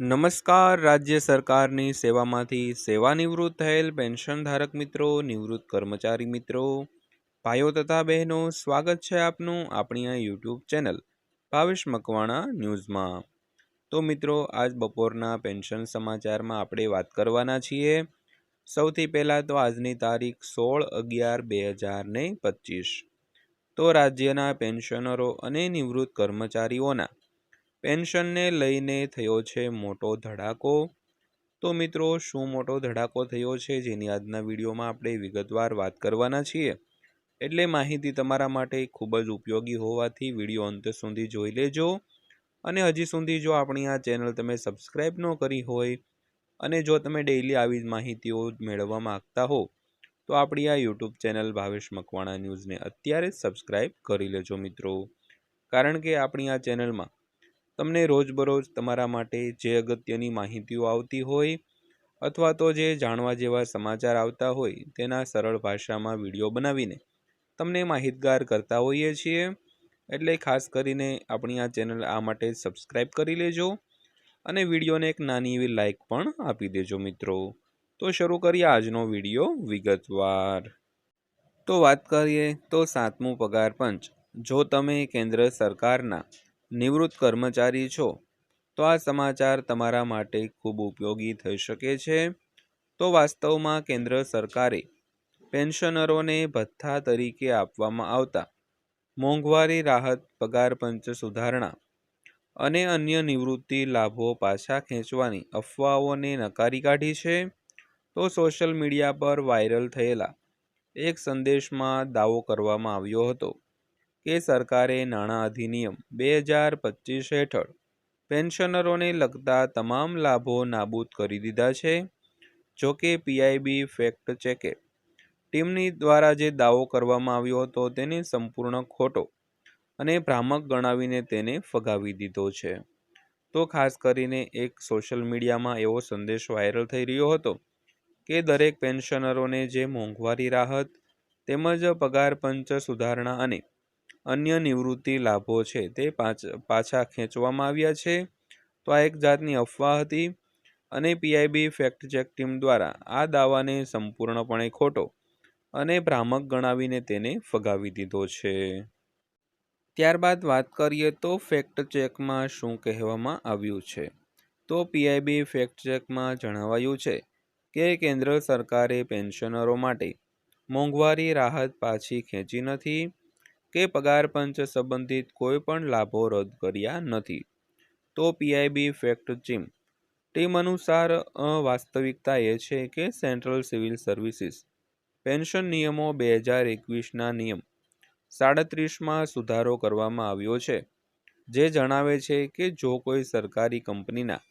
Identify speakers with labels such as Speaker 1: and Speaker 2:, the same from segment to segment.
Speaker 1: નમસ્કાર, રાજ્ય સરકારની સેવામાંથી સેવાનિવૃત્ત થયેલ પેન્શન ધારક મિત્રો, નિવૃત્ત કર્મચારી મિત્રો. ભાઈઓ તથા બહેનો, સ્વાગત છે આપનું આપણી આ યુટ્યુબ ચેનલ ભાવેશ મકવાણા ન્યૂઝમાં. તો મિત્રો, આજ બપોરના પેન્શન સમાચારમાં આપણે વાત કરવાના છીએ. સૌથી પહેલાં તો આજની તારીખ સોળ અગિયાર બે હજાર ને પચીસ. તો રાજ્યના પેન્શનરો અને નિવૃત્ત કર્મચારીઓના પેન્શનને લઈને થયો છે મોટો ધડાકો. તો મિત્રો, શું મોટો ધડાકો થયો છે જેની આજના વિડીયોમાં આપણે વિગતવાર વાત કરવાના છીએ? એટલે માહિતી તમારા માટે ખૂબ જ ઉપયોગી હોવાથી વીડિયો અંત સુધી જોઈ લેજો. અને હજી સુધી જો આપણી આ ચેનલ તમે સબસ્ક્રાઈબ ન કરી હોય અને જો તમે ડેઈલી આવી જ માહિતીઓ મેળવવા માગતા હો, તો આપણી આ યુટ્યુબ ચેનલ ભાવેશ મકવાણા ન્યૂઝને અત્યારે જ સબસ્ક્રાઈબ કરી લેજો મિત્રો. કારણ કે આપણી આ ચેનલમાં તમને રોજબરોજ તમારા માટે જે અગત્યની માહિતીઓ આવતી હોય અથવા તો જે જાણવા જેવા સમાચાર આવતા હોય તેના સરળ ભાષામાં વીડિયો બનાવીને તમને માહિતગાર કરતા હોઈએ છીએ. એટલે ખાસ કરીને આપણી આ ચેનલ આ માટે સબસ્ક્રાઈબ કરી લેજો અને વિડીયોને એક નાની એવી લાઇક પણ આપી દેજો મિત્રો. તો શરૂ કરીએ આજનો વીડિયો વિગતવાર. તો વાત કરીએ તો સાતમું પગાર પંચ. જો તમે કેન્દ્ર સરકારના નિવૃત્ત કર્મચારી છો, તો આ સમાચાર તમારા માટે ખૂબ ઉપયોગી થઈ શકે છે. તો વાસ્તવમાં કેન્દ્ર સરકારે પેન્શનરોને ભથ્થા તરીકે આપવામાં આવતા મોંઘવારી રાહત પગાર પંચ સુધારણા અને અન્ય નિવૃત્તિ લાભો પાછા ખેંચવાની અફવાઓને નકારી કાઢી છે. તો સોશિયલ મીડિયા પર વાયરલ થયેલા એક સંદેશમાં દાવો કરવામાં આવ્યો હતો. કે સરકારે નાણાં અધિનિયમ બે હજાર પચીસ હેઠળ પેન્શનરોને લગતા તમામ લાભો નાબૂદ કરી દીધા છે. જો કે પીઆઈબી ફેક્ટ ચેકે ટીમની દ્વારા જે દાવો કરવામાં આવ્યો હતો તેને સંપૂર્ણ ખોટો અને ભ્રામક ગણાવીને તેને ફગાવી દીધો છે. તો ખાસ કરીને એક સોશિયલ મીડિયામાં એવો સંદેશ વાયરલ થઈ રહ્યો હતો કે દરેક પેન્શનરોને જે મોંઘવારી રાહત તેમજ પગાર પંચ સુધારણા અને અન્ય નિવૃત્તિ લાભો છે. તે પાછા ખેંચવામાં આવ્યા છે. તો આ એક જાતની અફવા હતી અને પીઆઈબી ફેક્ટ ચેક ટીમ દ્વારા આ દાવાને સંપૂર્ણપણે ખોટો અને ભ્રામક ગણાવીને તેને ફગાવી દીધો છે. ત્યારબાદ વાત કરીએ તો ફેક્ટ ચેકમાં શું કહેવામાં આવ્યું છે? તો પીઆઈબી ફેક્ટ ચેકમાં જણાવાયું છે કે કેન્દ્ર સરકારે પેન્શનરો માટે મોંઘવારી રાહત પાછી ખેંચી નથી. કે પગાર પંચ સંબંધિત કોઈ પણ લાભો રદ કર્યા નથી. તો પીઆઈબી ફેક્ટ ચીમ. ટીમ અનુસાર વાસ્તવિકતા એ છે કે સેન્ટ્રલ સિવિલ સર્વિસીસ પેન્શન નિયમો બે હજાર એકવીસના નિયમ સાડત્રીસમાં સુધારો કરવામાં આવ્યો છે, જે જણાવે છે કે જો કોઈ સરકારી કંપનીના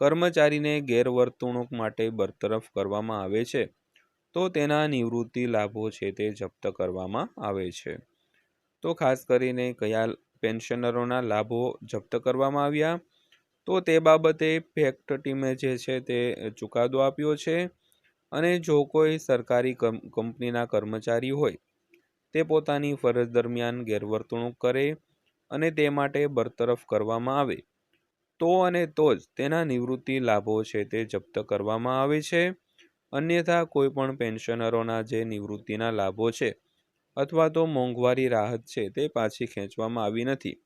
Speaker 1: કર્મચારીને ગેરવર્તણૂક માટે બરતરફ કરવામાં આવે છે, તો તેના નિવૃત્તિ લાભો છે તે જપ્ત કરવામાં આવે છે. તો ખાસ કરીને કયા પેન્શનરોના લાભો જપ્ત કરવામાં આવ્યા? તો તે બાબતે ફેક્ટ ટીમે જે છે તે ચુકાદો આપ્યો છે અને જો કોઈ સરકારી કંપનીના કર્મચારી હોય, તે પોતાની ફરજ દરમિયાન ગેરવર્તણૂક કરે અને તે માટે બરતરફ કરવામાં આવે, તો અને તો જ તેના નિવૃત્તિ લાભો છે તે જપ્ત કરવામાં આવે છે. અન્યથા કોઈ પણ પેન્શનરોના જે નિવૃત્તિના લાભો છે અથવા તો મોંઘવારી રાહત છે તે પાછી ખેંચવામાં આવી નથી.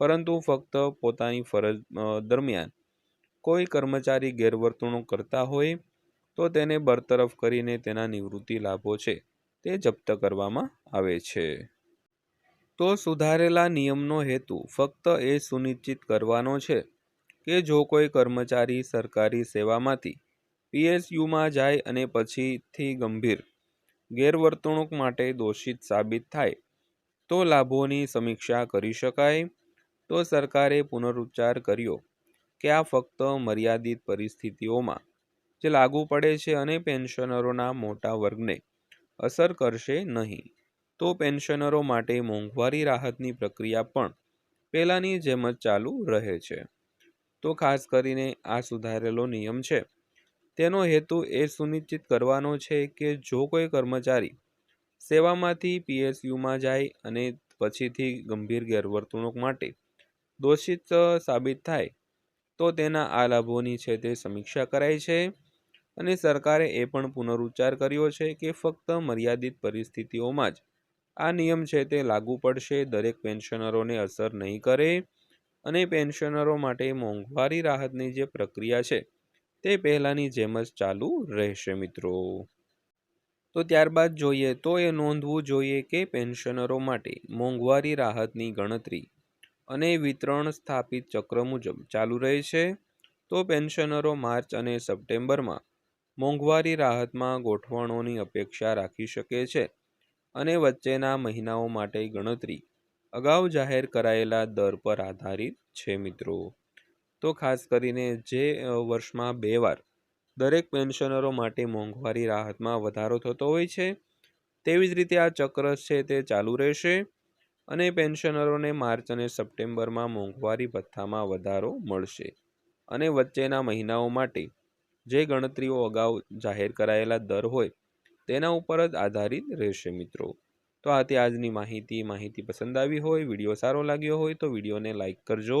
Speaker 1: પરંતુ ફક્ત પોતાની ફરજ દરમિયાન. કોઈ કર્મચારી ગેરવર્તણૂક કરતા હોય, તો તેને બરતરફ કરીને તેના નિવૃત્તિ લાભો છે તે જપ્ત કરવામાં આવે છે. તો સુધારેલા નિયમનો હેતુ ફક્ત એ સુનિશ્ચિત કરવાનો છે કે જો કોઈ કર્મચારી સરકારી સેવામાંથી પીએસયુમાં જાય અને પછીથી ગંભીર ગેરવર્તણૂક માટે દોષિત સાબિત થાય. તો લાભોની સમીક્ષા કરી શકાય. તો સરકારે પુનરુચ્ચાર કર્યો કે આ ફક્ત મર્યાદિત પરિસ્થિતિઓમાં જે લાગુ પડે છે અને પેન્શનરોના મોટા વર્ગને અસર કરશે નહીં. તો પેન્શનરો માટે મોંઘવારી રાહતની પ્રક્રિયા પણ પહેલાંની જેમ જ ચાલુ રહે છે. તો ખાસ કરીને આ સુધારેલો નિયમ છે. તેનો હેતુ એ સુનિશ્ચિત કરવાનો છે કે જો કોઈ કર્મચારી સેવામાંથી પીએસયુમાં જાય અને પછીથી ગંભીર ગેરવર્તણૂક માટે દોષિત સાબિત થાય, તો તેના આ લાભોની છે તે સમીક્ષા કરાઈ છે અને સરકારે એ પણ પુનરુચ્ચાર કર્યો છે કે ફક્ત મર્યાદિત પરિસ્થિતિઓમાં જ આ નિયમ છે તે લાગુ પડશે, દરેક પેન્શનરોને અસર નહીં કરે અને પેન્શનરો માટે મોંઘવારી રાહતની જે પ્રક્રિયા છે તે પહેલાંની જેમ જ ચાલુ રહેશે મિત્રો. તો ત્યારબાદ જોઈએ તો એ નોંધવું જોઈએ કે પેન્શનરો માટે મોંઘવારી રાહતની ગણતરી અને વિતરણ સ્થાપિત ચક્ર મુજબ ચાલુ રહે છે તો પેન્શનરો માર્ચ અને સપ્ટેમ્બરમાં મોંઘવારી રાહતમાં ગોઠવણોની અપેક્ષા રાખી શકે છે અને વચ્ચેના મહિનાઓ માટે ગણતરી અગાઉ જાહેર કરાયેલા દર પર આધારિત છે મિત્રો. તો ખાસ કરીને જે વર્ષમાં બે વાર દરેક પેન્શનરો માટે મોંઘવારી રાહતમાં વધારો થતો હોય છે, તેવી જ રીતે આ ચક્ર છે તે ચાલુ રહેશે અને પેન્શનરોને માર્ચ અને સપ્ટેમ્બરમાં મોંઘવારી ભથ્થામાં વધારો મળશે અને વચ્ચેના મહિનાઓ માટે જે ગણતરીઓ અગાઉ જાહેર કરાયેલા દર હોય તેના ઉપર જ આધારિત રહેશે મિત્રો. તો આ તે આજની માહિતી માહિતી પસંદ આવી હોય, વીડિયો સારો લાગ્યો હોય તો વિડીયોને લાઇક કરજો.